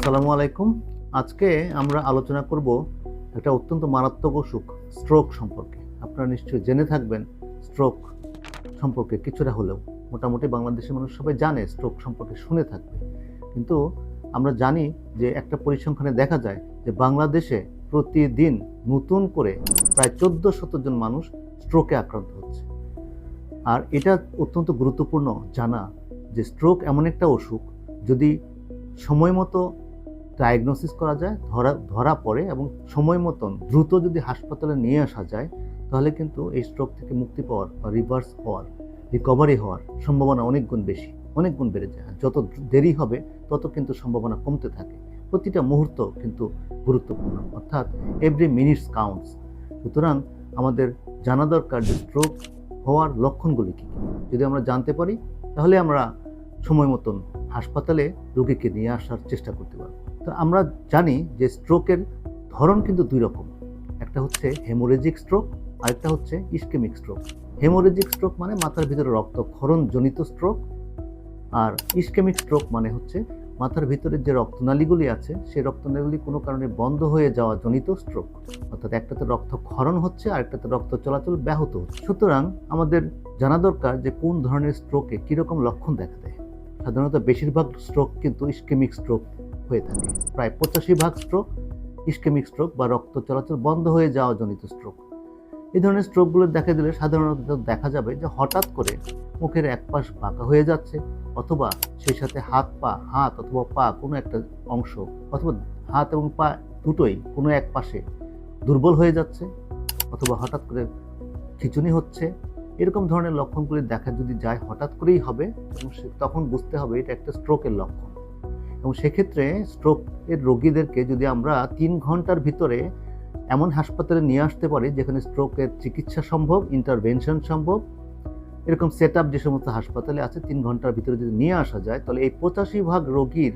আসসালামু আলাইকুম। আজকে আমরা আলোচনা করব একটা অত্যন্ত মারাত্মক অসুখ স্ট্রোক সম্পর্কে। আপনারা নিশ্চয়ই জেনে থাকবেন স্ট্রোক সম্পর্কে কিছুটা হলেও। মোটামুটি বাংলাদেশের মানুষ সবাই জানে স্ট্রোক সম্পর্কে শুনে থাকবে। কিন্তু আমরা জানি যে একটা পরিসংখ্যানে দেখা যায় যে বাংলাদেশে প্রতিদিন নতুন করে প্রায় চোদ্দ শত জন মানুষ স্ট্রোকে আক্রান্ত হচ্ছে। আর এটা অত্যন্ত গুরুত্বপূর্ণ জানা যে স্ট্রোক এমন একটা অসুখ, যদি সময় মতো ডায়াগনোসিস করা যায়, ধরা ধরা পড়ে এবং সময় মতন দ্রুত যদি হাসপাতালে নিয়ে আসা যায়, তাহলে কিন্তু এই স্ট্রোক থেকে মুক্তি পাওয়ার বা রিভার্স হওয়ার রিকভারি হওয়ার সম্ভাবনা অনেক গুণ বেশি, অনেক গুণ বেড়ে যায়। যত দেরি হবে, তত কিন্তু সম্ভাবনা কমতে থাকে। প্রতিটা মুহূর্ত কিন্তু গুরুত্বপূর্ণ। অর্থাৎ এভরি মিনিটস কাউন্টস সুতরাং আমাদের জানা দরকার যে স্ট্রোক হওয়ার লক্ষণগুলি কী। যদি আমরা জানতে পারি, তাহলে আমরা সময় মতন হাসপাতালে রোগীকে নিয়ে আসার চেষ্টা করতে পারব। তো আমরা জানি যে স্ট্রোকের ধরন কিন্তু দুই রকম। একটা হচ্ছে হেমোরেজিক স্ট্রোক আরেকটা হচ্ছে ইস্কেমিক স্ট্রোক হেমোরেজিক স্ট্রোক মানে মাথার ভিতরে রক্তক্ষরণ জনিত স্ট্রোক আর ইস্কেমিক স্ট্রোক মানে হচ্ছে মাথার ভিতরে যে রক্তনালীগুলি আছে, সেই রক্তনালীগুলি কোনো কারণে বন্ধ হয়ে যাওয়া জনিত স্ট্রোক অর্থাৎ একটাতে রক্তক্ষরণ হচ্ছে আর একটাতে রক্ত চলাচল ব্যাহত হচ্ছে। সুতরাং আমাদের জানা দরকার যে কোন ধরনের স্ট্রোকে কীরকম লক্ষণ দেখা দেয়। সাধারণত বেশিরভাগ স্ট্রোক কিন্তু ইস্কেমিক স্ট্রোক হয়ে থাকে। প্রায় পঁচাশি ভাগ স্ট্রোক ইস্কেমিক স্ট্রোক বা রক্ত চলাচল বন্ধ হয়ে যাওয়া জনিত স্ট্রোক এই ধরনের স্ট্রোকগুলো দেখা দিলে সাধারণত দেখা যাবে যে হঠাৎ করে মুখের এক পাশ বাঁকা হয়ে যাচ্ছে অথবা সেই সাথে হাত পা, হাত অথবা পা কোনো একটা অংশ অথবা হাত এবং পা দুটোই কোনো এক পাশে দুর্বল হয়ে যাচ্ছে অথবা হঠাৎ করে খিচুনি হচ্ছে। এরকম ধরনের লক্ষণগুলি দেখা যদি যায় হঠাৎ করেই হবে তখন বুঝতে হবে এটা একটা স্ট্রোকের লক্ষণ। এবং সেক্ষেত্রে স্ট্রোকের রোগীদেরকে যদি আমরা তিন ঘণ্টার ভিতরে এমন হাসপাতালে নিয়ে আসতে পারি যেখানে স্ট্রোকের চিকিৎসা সম্ভব ইন্টারভেনশন সম্ভব, এরকম সেট আপ যে সমস্ত হাসপাতালে আছে, তিন ঘণ্টার ভিতরে যদি নিয়ে আসা যায়, তাহলে এই পঁচাশি ভাগ রোগীর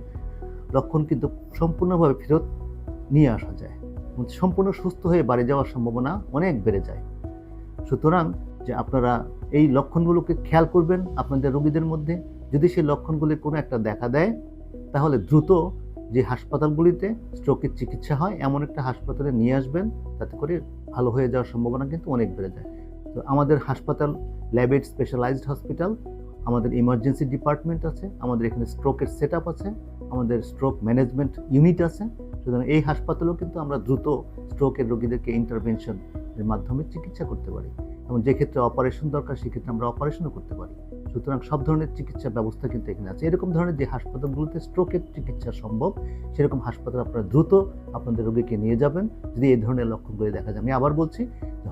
লক্ষণ কিন্তু সম্পূর্ণভাবে ফেরত নিয়ে আসা যায়। সম্পূর্ণ সুস্থ হয়ে বাড়ি যাওয়ার সম্ভাবনা অনেক বেড়ে যায়। সুতরাং যে আপনারা এই লক্ষণগুলোকে খেয়াল করবেন আপনাদের রোগীদের মধ্যে। যদি সেই লক্ষণগুলি কোনো একটা দেখা দেয় তাহলে দ্রুত যে হাসপাতালগুলিতে স্ট্রোকের চিকিৎসা হয়, এমন একটা হাসপাতালে নিয়ে আসবেন, তাতে করে ভালো হয়ে যাওয়ার সম্ভাবনা কিন্তু অনেক বেড়ে যায়। তো আমাদের হাসপাতাল ল্যাবেড স্পেশালাইজড হসপিটাল আমাদের ইমার্জেন্সি ডিপার্টমেন্ট আছে, আমাদের এখানে স্ট্রোকের সেট আছে, আমাদের স্ট্রোক ম্যানেজমেন্ট ইউনিট আছে। সুতরাং এই হাসপাতালেও কিন্তু আমরা দ্রুত স্ট্রোকের রোগীদেরকে ইন্টারভেনশন এর মাধ্যমে চিকিৎসা করতে পারি। এবং যে ক্ষেত্রে অপারেশন দরকার, সেক্ষেত্রে আমরা অপারেশনও করতে পারি। সুতরাং সব ধরনের চিকিৎসা ব্যবস্থা কিন্তু এখানে আছে। এরকম ধরনের যে হাসপাতালগুলোতে স্ট্রোকের চিকিৎসা সম্ভব, সেরকম হাসপাতাল আপনারা দ্রুত আপনাদের রোগীকে নিয়ে যাবেন। যদি এই ধরনের লক্ষণগুলি দেখা যায়, আমি আবার বলছি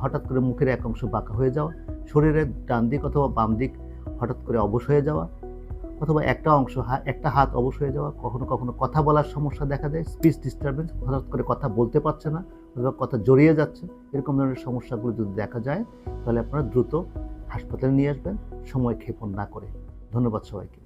হঠাৎ করে মুখের এক অংশ বাঁকা হয়ে যাওয়া, শরীরের ডান দিক অথবা বাম দিক হঠাৎ করে অবশ হয়ে যাওয়া, অথবা একটা অংশ একটা হাত অবশ হয়ে যাওয়া, কখনো কখনো কথা বলার সমস্যা দেখা দেয় স্পিচ ডিস্টারবেন্স হঠাৎ করে কথা বলতে পারছে না, অথবা কথা জড়িয়ে যাচ্ছে, এরকম ধরনের সমস্যাগুলো যদি দেখা যায়, তাহলে আপনারা দ্রুত হাসপাতালে নিয়ে আসবেন সময় ক্ষেপণ না করে। ধন্যবাদ সবাইকে।